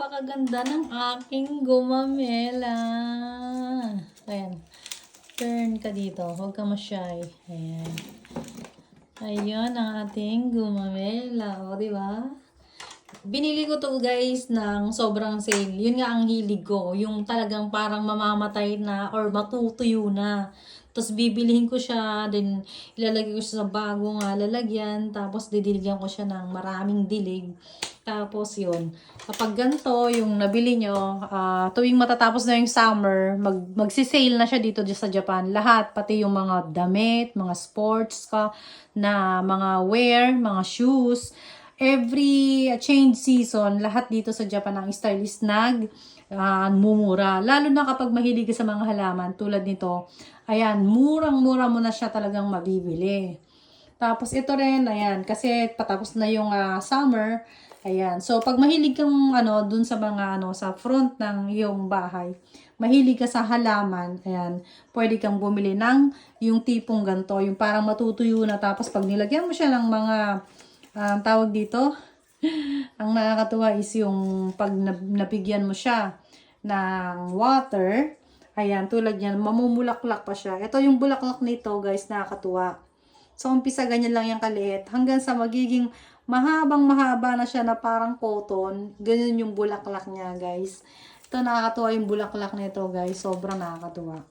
napakaganda ng aking gumamela. Ayan. Turn ka dito. Huwag ka ma-shy. Ayan. Ayun ang ating gumamela. O, di ba? Binili ko to guys ng sobrang sale. Yun nga ang hilig ko. Yung talagang parang mamamatay na or matutuyo na. Tapos bibilihin ko siya, then ilalagay ko siya sa bagong lalagyan, tapos didiligan ko siya ng maraming dilig. Tapos yun, kapag ganito yung nabili nyo, ah, tuwing matatapos na yung summer, mag, magsisale na siya dito sa Japan. Lahat, pati yung mga damit, mga sports ka, na mga wear, mga shoes, every uh, change season, lahat dito sa Japan ang stylist nag uh, mumura. Lalo na kapag mahilig ka sa mga halaman tulad nito, ayan, murang-mura mo na siya talagang mabibili. Tapos ito rin, ayan, kasi patapos na yung uh, summer, ayan. So pag mahilig kang ano dun sa mga ano sa front ng iyong bahay, mahilig ka sa halaman, ayan, pwede kang bumili ng yung tipong ganto, yung parang matutuyo na tapos pag nilagyan mo siya ng mga ang tawag dito, ang nakakatuwa is yung pag nabigyan mo siya ng water, ayan, tulad yan, mamumulaklak pa siya. Ito yung bulaklak nito, guys, nakakatuwa. So, umpisa ganyan lang yung kaliit, hanggang sa magiging mahabang mahaba na siya na parang cotton, ganyan yung bulaklak niya, guys. Ito, nakakatuwa yung bulaklak nito, guys. Sobrang nakakatuwa.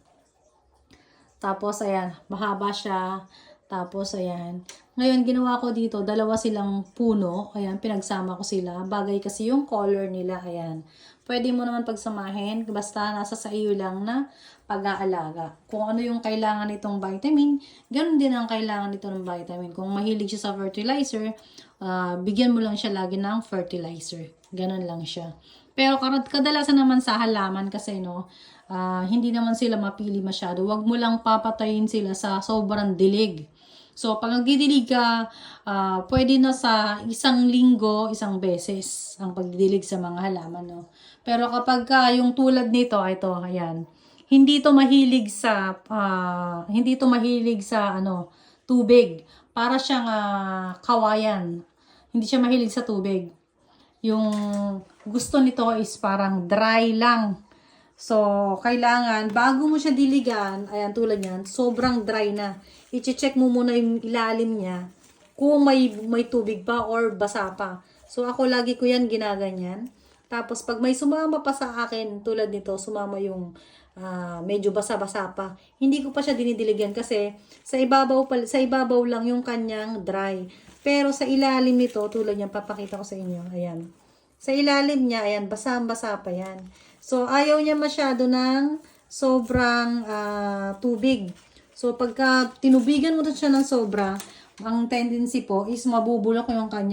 Tapos, ayan, mahaba siya. Tapos, ayan. Ngayon, ginawa ko dito, dalawa silang puno. Ayan, pinagsama ko sila. Bagay kasi yung color nila. Ayan. Pwede mo naman pagsamahin. Basta nasa sa iyo lang na pag-aalaga. Kung ano yung kailangan nitong vitamin, ganun din ang kailangan nito ng vitamin. Kung mahilig siya sa fertilizer, ah, bigyan mo lang siya lagi ng fertilizer. Ganun lang siya. Pero kadalasan naman sa halaman kasi no, ah, hindi naman sila mapili masyado. Huwag mo lang papatayin sila sa sobrang dilig. So, pag nagdidilig ka, ah, pwede na sa isang linggo, isang beses ang pagdidilig sa mga halaman, no? Pero kapag ka yung tulad nito, ito, ayan, hindi to mahilig sa, ah, hindi to mahilig sa, ano, tubig. Para siyang ah, kawayan. Hindi siya mahilig sa tubig. Yung gusto nito is parang dry lang. So, kailangan, bago mo siya diligan, ayan tulad yan, sobrang dry na. I-check mo muna yung ilalim niya kung may, may tubig pa or basa pa. So, ako lagi ko yan ginaganyan. Tapos, pag may sumama pa sa akin, tulad nito, sumama yung ah, medyo basa-basa pa. Hindi ko pa siya dinidiligan kasi sa ibabaw, pa, sa ibabaw lang yung kanyang dry. Pero sa ilalim nito, tulad niyan, papakita ko sa inyo. Ayan. Sa ilalim niya, ayan, basang-basa pa yan. So, ayaw niya masyado ng sobrang ah, tubig. So, pagka tinubigan mo siya ng sobra, ang tendency po is mabubulok yung kanya